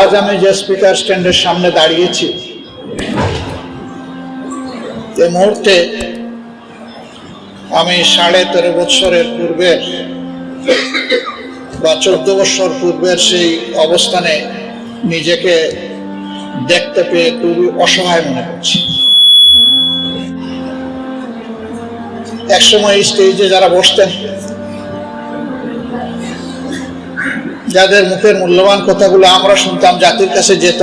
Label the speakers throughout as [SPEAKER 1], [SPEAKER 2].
[SPEAKER 1] আজ আমি যে স্পিকার স্ট্যান্ডের সামনে দাঁড়িয়েছি, এ মুহূর্তে আমি সাড়ে তেরো বৎসরের পূর্বের বা চোদ্দ বৎসর পূর্বের সেই অবস্থানে নিজেকে দেখতে পেয়ে খুবই অসহায় মনে করছি। একসময় স্টেজে যারা বসতেন যাদের মুখের মূল্যবান কথাগুলো আমরা শুনতাম জাতির কাছে যেত।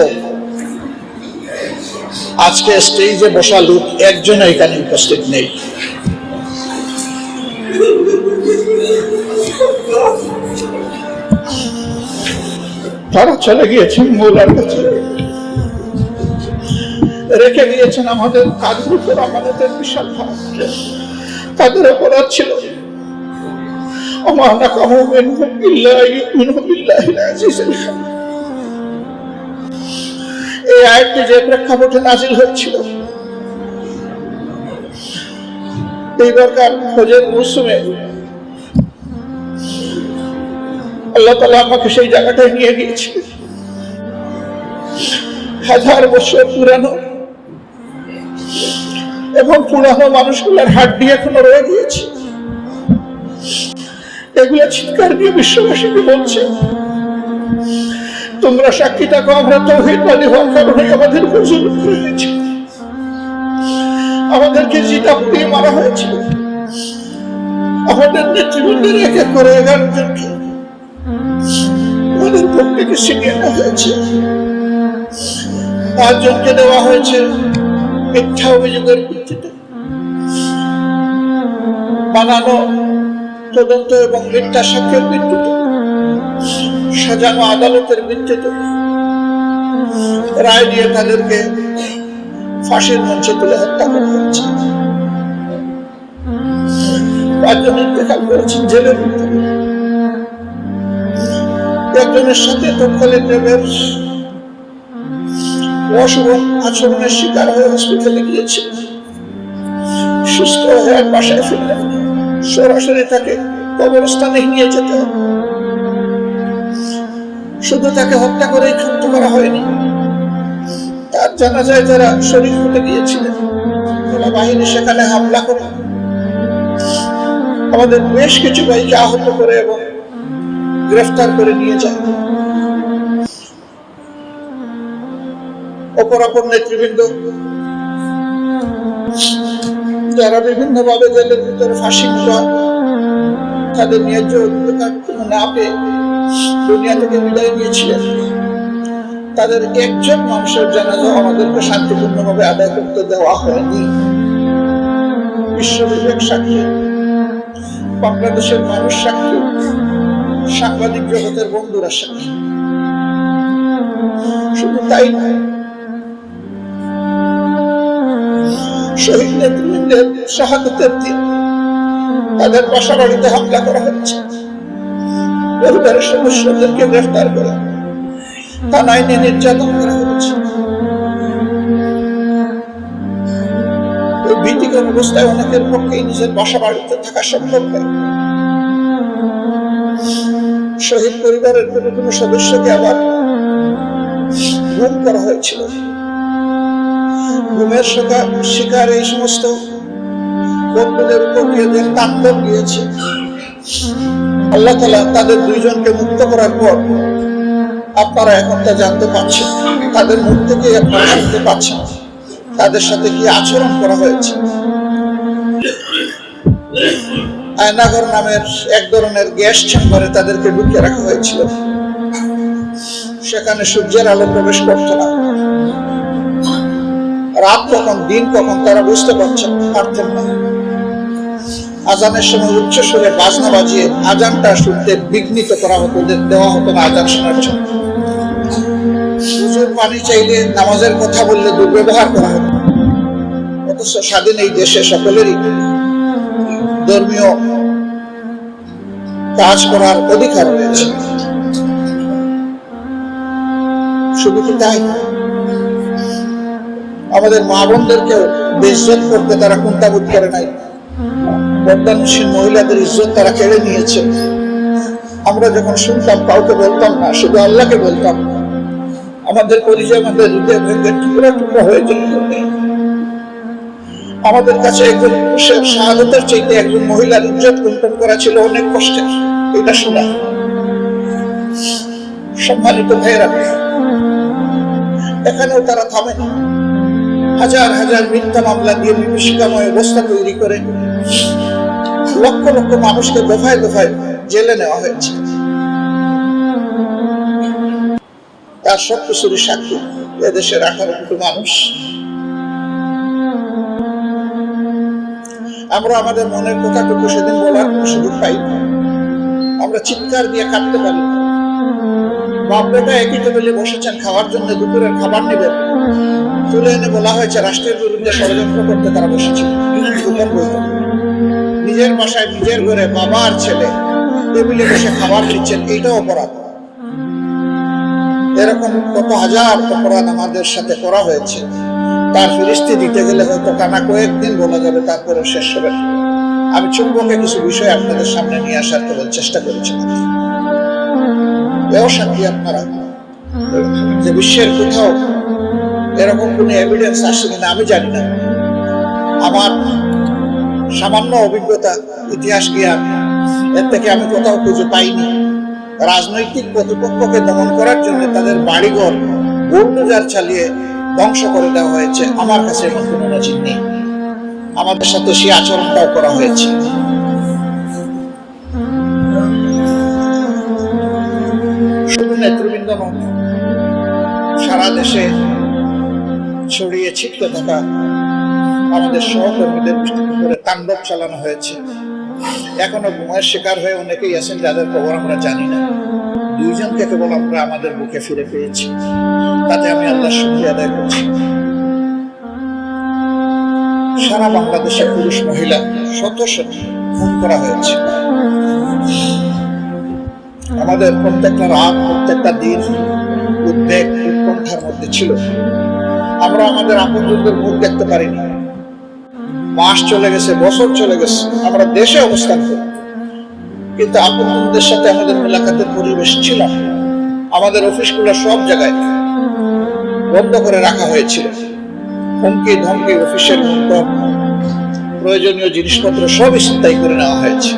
[SPEAKER 1] আজকে স্টেজে বসা লোক একজন এখানে উপস্থিত নেই। তারা চলে গিয়েছেন মৌলার কাছে। রেখে দিয়েছেন আমাদের কাজের আমাদের বিশাল। তাদের অপরাধ ছিল। وما نقموا منهم إلا أن يؤمنوا بالله العزيز الحميد এই আয়াতটি যে প্রেক্ষাপটে নাজিল হয়েছিল এইবারকার হজের মৌসুমে আল্লাহ তালা আমাকে সেই জায়গাটায় নিয়ে গিয়েছিলেন হাজার বছর পুরানো এবং পুরানো মানুষগুলোর হাড্ডি এখনো রয়ে গিয়েছে এগুলো চিৎকার দিয়ে বিশ্ববাসীকে বলছে, তোমরা সাক্ষী থাকো, আমরা তৌহিদবাদী হওয়ার কারণে আমাদের হুজুর আমাদেরকে জিতা পুড়িয়ে মারা হয়েছিল আমাদের নেতৃবৃন্দের এক এক করে এগারো জনকে আমাদের পক্ষে ছিনিয়ে নেওয়া হয়েছে। পাঁচজনকে দেওয়া হয়েছে মিথ্যা অভিযোগের ভিত্তিতে। বানানো তদন্ত এবং মিথ্যা সাক্ষ্যের ভিত্তিতে সাজানো আদালতের ভিত্তিতে রায় দিয়ে তাদেরকে ফাঁসির মঞ্চে তুলে হত্যা করা হয়েছে। পাঁচজন ইন্তেকাল করেছেন, জেলের একজনের সাথে তৎকালীন দেবের অশুভ আচরণের শিকার হয়ে হসপিটালে গিয়েছে সুস্থ হয়ে বাসায় ফিরলেন। সরাসরি তাকে কবরস্থানে নিয়ে যেতে হবে। শুধু তাকে হত্যা করেই ক্ষান্ত করা হয়নি। তার জানা যায় যারা শরীর হতে গিয়েছিলেন ওরা বাহিনী সেখানে হামলা করে। আমাদের বেশ কিছু ভাইকে আহত করে এবং গ্রেফতার করে নিয়ে যায়। অপর অপর নেতৃবৃন্দ যারা বিভিন্ন ভাবে জেলের ভিতরে ফাঁসি তাদের ন্যায্য অধিকার না পেয়ে দুনিয়া থেকে বিদায় নিয়েছিলেন। তাদের একজন মানুষের জানাজা আমাদেরকে শান্তিপূর্ণভাবে আদায় করতে দেওয়া হয়নি। বিশ্ববিবেক সাক্ষী, বাংলাদেশের মানুষ সাক্ষী, সাংবাদিক জগতের বন্ধুরা সাক্ষী। শুধু তাই নয় শহীদ নেতৃবৃন্দের শাহাদতের দিন তাদের বাসা বাড়িতে হামলা করা হচ্ছে। পরিবারের সদস্যদেরকে গ্রেফতার করে থানায় নিয়ে নির্যাতন করা হচ্ছে। ভীতিকর অবস্থায় অনেকের পক্ষেই নিজের বাসা বাড়িতে থাকা সম্ভব হয়। শহীদ পরিবারের কোনো কোনো সদস্যকে আবার গুম করা হয়েছিল। ঘুমের শিকার এই সমস্ত উপর যে তাণ্ডব গিয়েছে, আল্লাহ তালা তাদের দুইজনকে মুক্ত করার পর আপনারা এখন তা জানতে পারছেন, তাদের মুখ থেকে আপনারা শুনতে পাচ্ছেন, তাদের সাথে কি আচরণ করা হয়েছে। আয়নাগর নামের এক ধরনের গ্যাস চেম্বারে তাদেরকে ঢুকিয়ে রাখা হয়েছিল। সেখানে সূর্যের আলো প্রবেশ করতো না। রাত কখন, দিন কখন, তারা বুঝতে পারছেন, পারতেন না। আজানের সময় উচ্চ সুরে বাজনা বাজিয়ে আজানটা শুনতে বিঘ্নিত করা হতো দেওয়া হতো না আজান শোনার জন্য। হুজুর পানি চাইলে নামাজের কথা বললে দুর্ব্যবহার করা হতো। অথচ স্বাধীন এই দেশে সকলেরই ধর্মীয় কাজ করার অধিকার রয়েছে। শুধু তাই? আমাদের মা বোনদেরকেও বেজ্জত করতে তারা কুণ্ঠাবোধ করে নাই। বর্তমানশীল মহিলাদের ইজ্জত তারা কেড়ে নিয়েছে। আমরা যখন শুনতাম, কাউকে বলতাম না, শুধু আল্লাহকে বলতাম আমাদের পরিচয়, আমাদের হৃদয় ভেঙে টুকরা টুকরা হয়ে যেত আমাদের কাছে একজন পুরুষের শাহাদতের চাইতে একজন মহিলার ইজ্জত লুণ্ঠন করা ছিল অনেক কষ্টের। এটা শোনা। সম্মানিত ভাইয়েরা, এখানেও তারা থামে না। হাজার হাজার মিথ্যা মামলা দিয়ে বিভীষিকাময় অবস্থা তৈরি করে লক্ষ লক্ষ মানুষকে দফায় দফায় জেলে নেওয়া হয়েছে। তার সব কিছুর সাক্ষী এদেশের আঠারো কোটি মানুষ। আমরা আমাদের মনের কথাটুকু সেদিন বলার সুযোগ পাই আমরা চিৎকার দিয়ে কাটতে পারি না। বাপ বেটা একই টেবিলে বসেছেন খাওয়ার জন্য দুপুরের খাবার নেবেন তুলে এনে বলা হয়েছে, রাষ্ট্রের বিরুদ্ধে ষড়যন্ত্র করতে তারা বসেছিল নিজের বাসায় নিজের ঘরে বাবা আর ছেলে। টেবিলে বসে খাবার দিচ্ছেন এইটাও অপরাধ। এরকম কত হাজার অপরাধ আমাদের সাথে করা হয়েছে। তার ফিরিস্তি দিতে গেলে হয়তো টানা কয়েকদিন বলা যাবে তারপরে শেষ হবে। আমি চুম্বকে কিছু বিষয় আপনাদের সামনে নিয়ে আসার কেবল চেষ্টা করেছিলাম। এও সাক্ষী আপনারা। যে বিশ্বের কোথাও এরকম কোনো এভিডেন্স আসছে কিনা আমি জানি না। আমার সামান্য অভিজ্ঞতা, ইতিহাস, জ্ঞান, এর থেকে আমি কোথাও খুঁজে পাইনি। রাজনৈতিক প্রতিপক্ষকে দমন করার জন্য তাদের বাড়িঘর, বুলডোজার চালিয়ে ধ্বংস করে দেওয়া হয়েছে। আমার কাছে এমন কোনো নজির নেই। আমাদের সাথে সেই আচরণটাও করা হয়েছে। নেতৃবৃন্দ সারা দেশে ছড়িয়ে ছিটকে থাকা আমাদের সহকর্মীদের করে তাণ্ডব চালানো হয়েছে। এখনও ঘুমের শিকার হয়ে অনেকেই আছেন যাদের খবর আমরা জানি না। দুইজনকে কেবল আমরা আমাদের বুকে ফিরে পেয়েছি। তাতে আমি আল্লাহ শুক্রিয়া আদায় করছি। সারা বাংলাদেশে পুরুষ মহিলা শত শত খুন করা হয়েছে। আমাদের প্রত্যেকটা রাত প্রত্যেকটা দিন উদ্বেগ, উৎকণ্ঠার মধ্যে ছিল। আমরা আমাদের আপনজনদের মুখ দেখতে পারিনি। মাস চলে গেছে, বছর চলে গেছে, আমরা দেশে অবস্থান করি। কিন্তু আপনজনদের সাথে আমাদের মেলাকাতের পরিবেশ ছিল। আমাদের অফিসগুলো সব জায়গায় বন্ধ করে রাখা হয়েছিল। হুমকি ধমকি অফিসের মধ্যে প্রয়োজনীয় জিনিসপত্র সব ছিনতাই করে নেওয়া হয়েছে।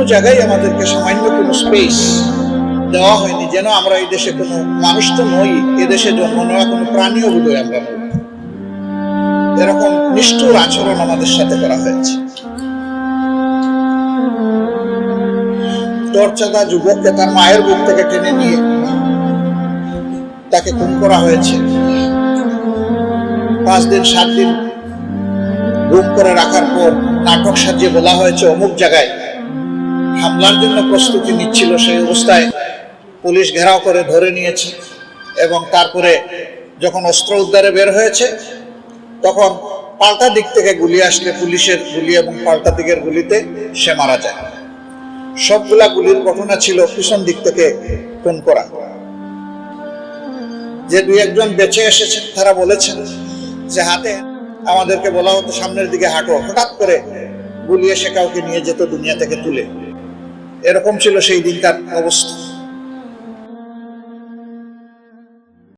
[SPEAKER 1] কোনো জায়গায় আমাদেরকে সামান্য কোনো স্পেস দেওয়া হয়নি, যেন আমরা এই দেশে কোনো মানুষ তো নই এদেশে জন্ম নেওয়া কোনো প্রাণীও বোধহয় আমরা এরকম নিষ্ঠুর আচরণ আমাদের সাথে করা হয়েছে। টর্চাদা যুবককে তার মায়ের বুক থেকে টেনে নিয়ে তাকে খুন করা হয়েছে। পাঁচ দিন, সাত দিন গুম করে রাখার পর নাটক সাজিয়ে বলা হয়েছে অমুক জায়গায় হামলার জন্য প্রস্তুতি নিচ্ছিল সেই অবস্থায় পুলিশ ঘেরাও করে ধরে নিয়েছে এবং তারপরে যখন অস্ত্র উদ্ধারে বের হয়েছে, তখন পাল্টা দিক থেকে গুলি আসলে পুলিশের গুলি এবং পাল্টা দিকের গুলিতে সে মারা যায়। সবগুলা গুলির ঘটনা ছিল পিছন দিক থেকে খুন করা। যে দুই একজন বেঁচে এসেছেন তারা বলেছেন যে হাতে আমাদেরকে বলা হতো সামনের দিকে হাঁটো, হঠাৎ করে গুলি এসে কাউকে নিয়ে যেত দুনিয়া থেকে তুলে। এরকম ছিল সেই দিনকার অবস্থা।